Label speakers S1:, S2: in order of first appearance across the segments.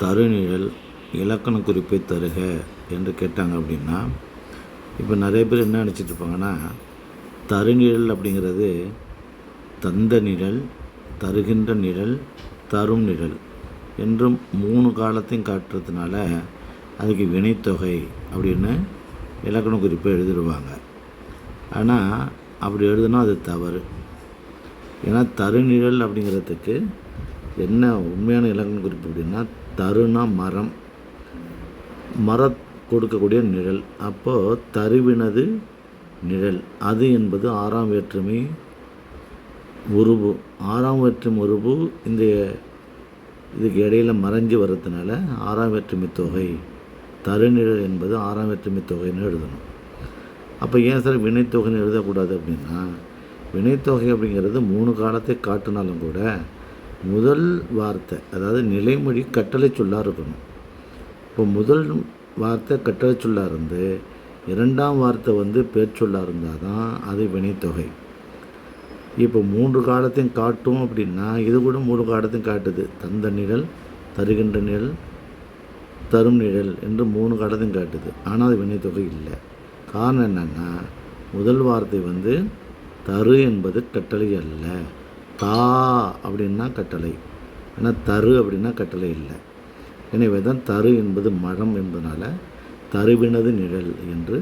S1: தருநிழல் இலக்கண குறிப்பை தருக என்று கேட்டாங்க அப்படின்னா இப்போ நிறைய பேர் என்ன நினச்சிட்டு இருப்பாங்கன்னா தருநிழல் அப்படிங்கிறது தந்த நிழல் தருகின்ற நிழல் தரும் நிழல் என்றும் மூணு காலத்தையும் காட்டுறதுனால அதுக்கு வினைத்தொகை அப்படின்னு இலக்கண குறிப்பை எழுதிடுவாங்க. ஆனால் அப்படி எழுதுனா அது தவறு. ஏன்னா தருநிழல் அப்படிங்கிறதுக்கு என்ன உண்மையான இலக்கண குறிப்பு அப்படின்னா தருனா மரம். மர கொடுக்கக்கூடிய நிழல். அப்போது தருவினது நிழல். அது என்பது ஆறாம் வேற்றுமை உருவு ஆறாம் வேற்றுமை உருவு இந்த இதுக்கு இடையில மறைஞ்சு வர்றதுனால ஆறாம் வேற்றுமை தொகை. தருநிழல் என்பது ஆறாம் வேற்றுமை தொகைன்னு எழுதணும். அப்போ ஏன் சார் வினைத்தொகைன்னு எழுதக்கூடாது அப்படின்னா வினைத்தொகை அப்படிங்கிறது மூணு காலத்தை காட்டினாலும் கூட முதல் வார்த்தை அதாவது நிலைமொழி கட்டளை சொல்லாக இருக்கணும். இப்போ முதல் வார்த்தை கட்டளை சொல்லாக இருந்து இரண்டாம் வார்த்தை வந்து பேர்ச்சொல்லாக இருந்தால் தான் அது வினைத்தொகை. இப்போ மூன்று காலத்தையும் காட்டும் அப்படின்னா இது கூட மூன்று காலத்தையும் காட்டுது. தந்த நிழல் தருகின்ற நிழல் தரும் நிழல் என்று மூணு காலத்தையும் காட்டுது. ஆனால் அது வினைத்தொகை இல்லை. காரணம் என்னென்னா முதல் வார்த்தை வந்து தரு என்பது கட்டளை அல்ல. தா அப்படின்னா கட்டளை. ஆனால் தரு அப்படின்னா கட்டளை இல்லை. எனவே தான் தரு என்பது மரம் என்பதனால் தருவினது நிழல் என்று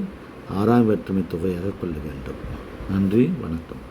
S1: ஆறாம் வேற்றுமை தொகையாக கொள்ள வேண்டும். நன்றி வணக்கம்.